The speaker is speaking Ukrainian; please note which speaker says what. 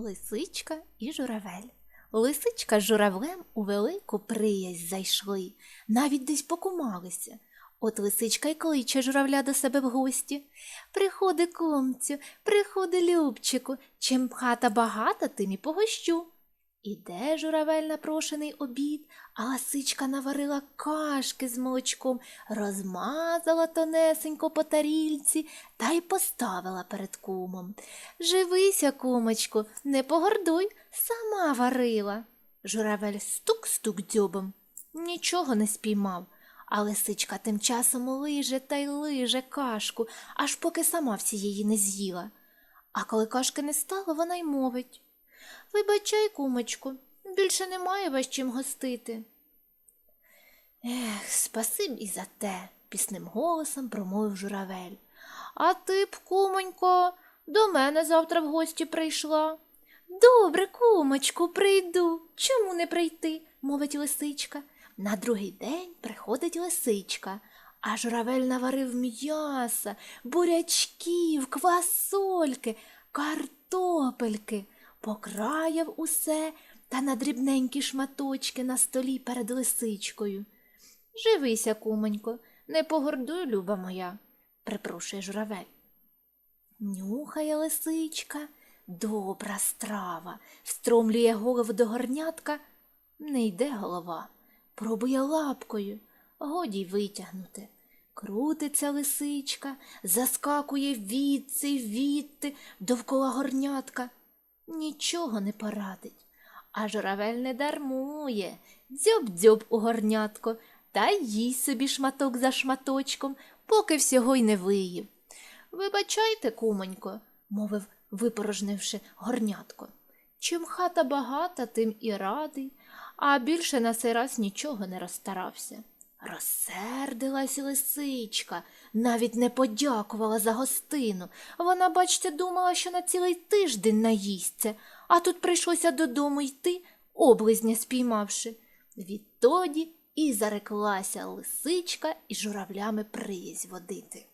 Speaker 1: Лисичка і журавель. Лисичка з журавлем у велику приязнь зайшли, навіть десь покумалися. От лисичка й кличе журавля до себе в гості. Приходи, кумцю, приходи, любчику, чим хата багата, тим і погощу. Іде журавель на прошений обід, а лисичка наварила кашки з молочком, розмазала тонесенько по тарільці та й поставила перед кумом. Живися, кумочку, не погордуй, сама варила. Журавель стук-стук дзьобом. Нічого не спіймав, а лисичка тим часом лиже та й лиже кашку, аж поки сама всієї не з'їла. А коли кашки не стало, вона й мовить. Вибачай, кумочку, більше немає вас чим гостити. Ех, спасибі за те, пісним голосом промовив журавель. А ти б, кумонько, до мене завтра в гості прийшла. Добре, кумочку, прийду. Чому не прийти? мовить лисичка. На другий день приходить лисичка, а журавель наварив м'яса, бурячків, квасольки, картопельки, покраяв усе та на дрібненькі шматочки на столі перед лисичкою. Живися, кумонько, не погордуй, люба моя, припрошує журавель. Нюхає лисичка, добра страва, встромлює голову до горнятка, не йде голова, пробує лапкою, годі й витягнути. Крутиться лисичка, заскакує відси, відти довкола горнятка. Нічого не порадить. А журавель не дармує, дзьоб-дзьоб у горнятко, та їсть собі шматок за шматочком, поки всього й не виїв. Вибачайте, кумонько, мовив, випорожнивши горнятко. Чим хата багата, тим і радий, а більше на цей раз нічого не розстарався. Розсердилась лисичка, навіть не подякувала за гостину. Вона, бачте, думала, що на цілий тиждень наїсться, а тут прийшлося додому йти, облизня спіймавши. Відтоді і зареклася лисичка і журавлями приязь водити.